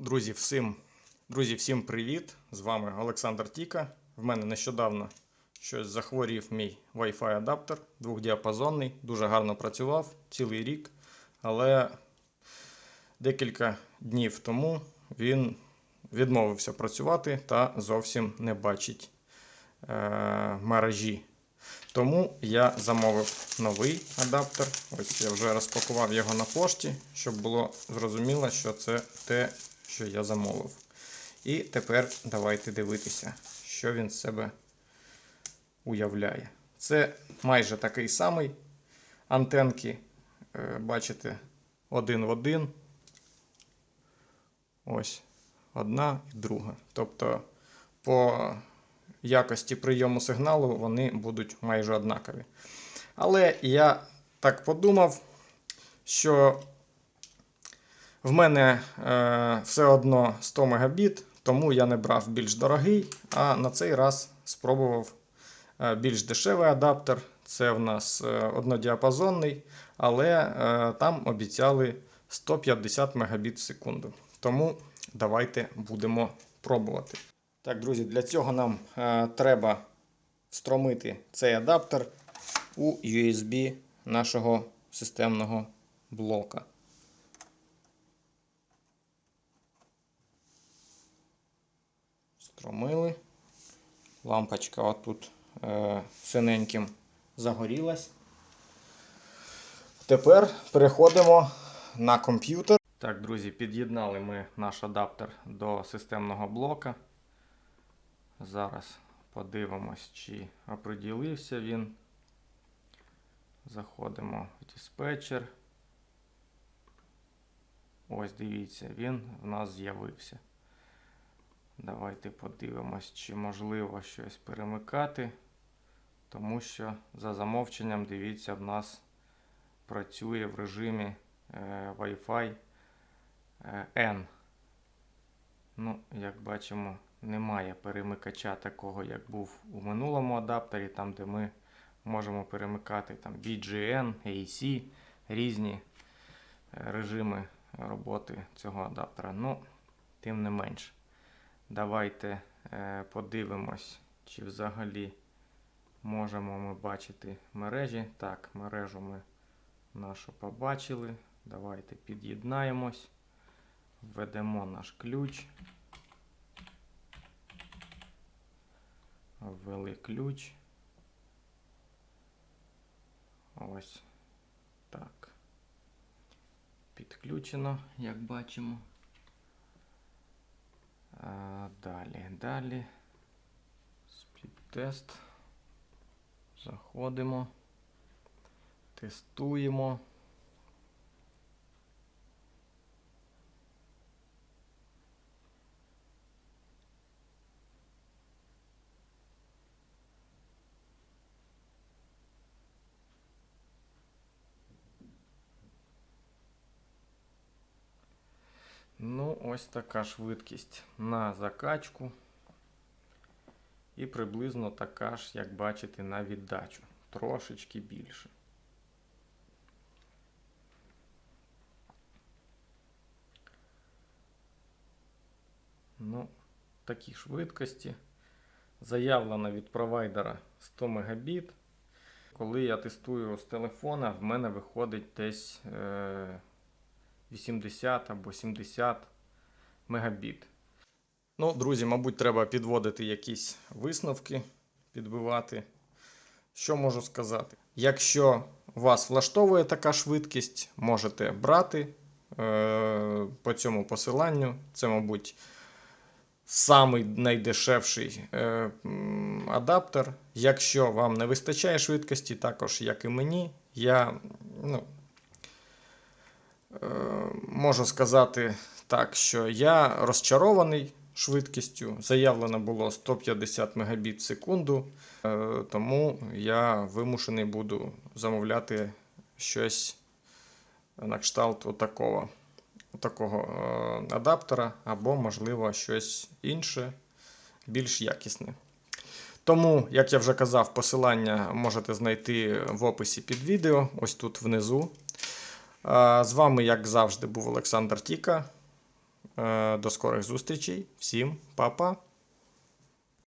Друзі, всім, друзі, всім привіт! З вами Олександр Тіка. В мене нещодавно щось захворів мій Wi-Fi адаптер двохдіапазонний. Дуже гарно працював цілий рік, але декілька днів тому він відмовився працювати та зовсім не бачить е, мережі. Тому я замовив новий адаптер. Ось я вже розпакував його на пошті, щоб було зрозуміло, що це те, що я замовив. І тепер давайте дивитися, що він з себе уявляє. Це майже такий самий. Антенки, е, бачите, один в один. Ось одна і друга. Тобто, по якості прийому сигналу вони будуть майже однакові. Але я так подумав, що в мене е, все одно 100 Мбіт, тому я не брав більш дорогий, а на цей раз спробував е, більш дешевий адаптер. Це в нас е, однодіапазонний, але е, там обіцяли 150 Мбіт в секунду. Тому давайте будемо пробувати. Так, друзі, для цього нам е, треба встромити цей адаптер у USB нашого системного блока. Встромили. Лампочка отут е, синеньким загорілась. Тепер переходимо на комп'ютер. Так, друзі, під'єднали ми наш адаптер до системного блока. Зараз подивимось, чи оприділився він. Заходимо в диспетчер. Ось дивіться, він в нас з'явився. Давайте подивимось, чи можливо щось перемикати. Тому що за замовченням, дивіться, в нас працює в режимі е, Wi-Fi е, N. Ну, як бачимо, немає перемикача такого, як був у минулому адаптері, там, де ми можемо перемикати там, BGN, AC, різні е, режими роботи цього адаптера. Ну, тим не менш, давайте е, подивимось, чи взагалі можемо ми бачити мережі. Так, мережу ми нашу побачили. Давайте під'єднаємось, введемо наш ключ. Ввели ключ. Ось так. Підключено, як бачимо. А, далі. Спідтест. Заходимо. Тестуємо. Ну, ось така швидкість на закачку. І приблизно така ж, як бачите, на віддачу. Трошечки більше. Ну, такі швидкості. Заявлено від провайдера 100 Мбіт. Коли я тестую з телефона, в мене виходить десь. Е 80 або 70 мегабіт. Ну, друзі, мабуть, треба підводити якісь висновки, підбивати. Що можу сказати? Якщо вас влаштовує така швидкість, можете брати е- по цьому посиланню. Це, мабуть, самий найдешевший е- адаптер. Якщо вам не вистачає швидкості, також як і мені, я ну, Можу сказати так, що я розчарований швидкістю. Заявлено було 150 Мбіт в секунду, е, тому я вимушений буду замовляти щось на кшталт отакого, отакого е, адаптера, або, можливо, щось інше, більш якісне. Тому, як я вже казав, посилання можете знайти в описі під відео, ось тут внизу. З вами, як завжди, був Олександр Тіка. Е, До скорих зустрічей. Всім па-па!